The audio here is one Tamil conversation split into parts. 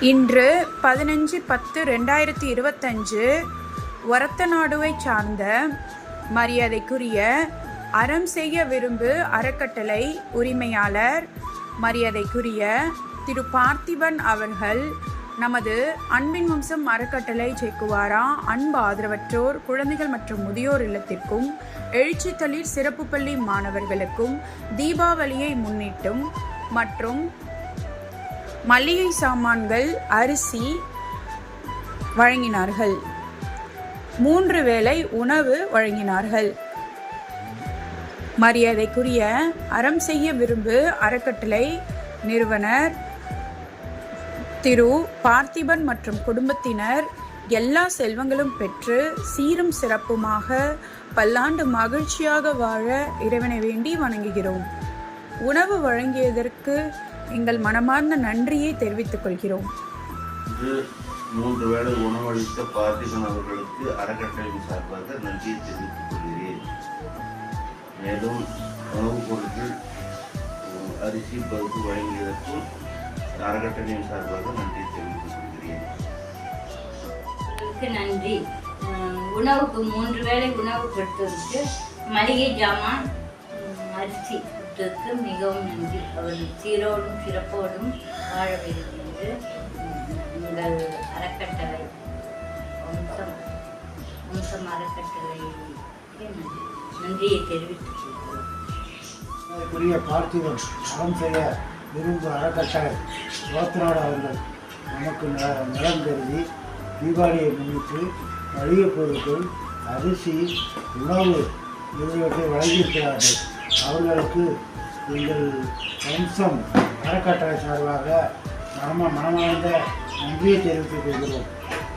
இன்று பதினஞ்சு பத்து ரெண்டாயிரத்தி இருபத்தஞ்சு ஒரத்தநாடுவை சார்ந்த மரியாதைக்குரிய அறம் செய்ய விரும்பு அறக்கட்டளை உரிமையாளர் மரியாதைக்குரிய திரு பார்த்திபன் அவர்கள் நமது அன்பின் வம்சம் அறக்கட்டளை செக்குவாரா அன்பு ஆதரவற்றோர் குழந்தைகள் மற்றும் முதியோர் இல்லத்திற்கும் எழுச்சி தளிர் சிறப்பு பள்ளி மாணவர்களுக்கும் தீபாவளியை முன்னிட்டும் மற்றும் மளிகை சாமான்கள் அரிசி வழங்கினார்கள். மூன்று வேளை உணவு வழங்கினார்கள். மரியாதைக்குரிய அறம் செய்ய விரும்பு அறக்கட்டளை நிறுவனர் திரு பார்த்திபன் மற்றும் குடும்பத்தினர் எல்லா செல்வங்களும் பெற்று சீரும் சிறப்புமாக பல்லாண்டு மகிழ்ச்சியாக வாழ இறைவனை வேண்டி வணங்குகிறோம். உணவு வழங்கியதற்கு எங்கள் மனமார்ந்த நன்றியை தெரிவித்துக் கொள்கிறோம். மூன்று வேளை உணவளித்த பார்த்திபன் அவர்களுக்கு அறக்கட்டளையின் சார்பாக நன்றியை தெரிவித்துக் கொள்கிறேன். மேலும் உணவுப் பொருட்கள் அரிசி பருப்பு வழங்கியதற்கும் அறக்கட்டளையின் சார்பாக நன்றியை தெரிவித்துக் கொள்கிறேன். நன்றி. உணவுக்கு மூன்று வேளை உணவு கொடுத்ததுக்கு மளிகை ஜாமான் அரிசி. கொடுத்ததுக்கு மிகவும் நன்றி. அவர் சீரோடும் சிறப்போடும் வாழ வேண்டும் என்று உங்கள் அறக்கட்டளை வம்சம் வம்சம் அறக்கட்டளைக்கு நன்றியை தெரிவித்துக் கொள்கிறோம். அதற்குரிய பார்த்திபன் அறம் செய்ய விரும்பும் அறக்கட்டளை ரோத்நாடு அவர்கள் நமக்கு நலம் கருதி தீபாவளியை முன்னிட்டு மளிகைப் பொருட்கள் அரிசி உணவு இவற்றை வழங்கியிருக்கிறார்கள். அவர்களுக்கு எங்கள் வம்சம் அறக்கட்டளை சார்பாக மனம மனமார்ந்த நன்றியை தெரிவித்துக் கொள்கிறோம்.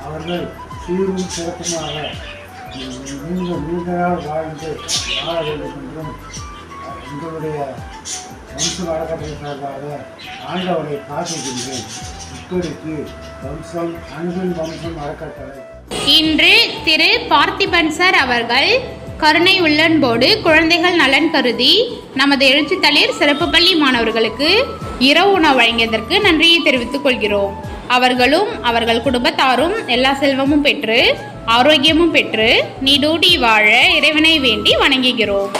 அவர்கள் சீரும் சிறப்புமாக நீண்ட நீண்ட நாள் வாழ்ந்து வாழ வேண்டும் என்றும் எங்களுடைய வம்சம் அறக்கட்டளை சார்பாக ஆண்டவரை பிரார்த்திக்கின்றேன். இப்படிக்கு வம்சம் அன்பின் வம்சம் அறக்கட்டளை இன்று திரு பார்த்திபன் சார் அவர்கள் கருணை உள்ளன்போடு குழந்தைகள் நலன் கருதி நமது எழுச்சித்தளிர் சிறப்பு பள்ளி மாணவர்களுக்கு இரவு உணவு வழங்கியதற்கு நன்றியை தெரிவித்துக் கொள்கிறோம். அவர்களும் அவர்கள் குடும்பத்தாரும் எல்லா செல்வமும் பெற்று ஆரோக்கியமும் பெற்று நீடூடி வாழ இறைவனை வேண்டி வணங்குகிறோம்.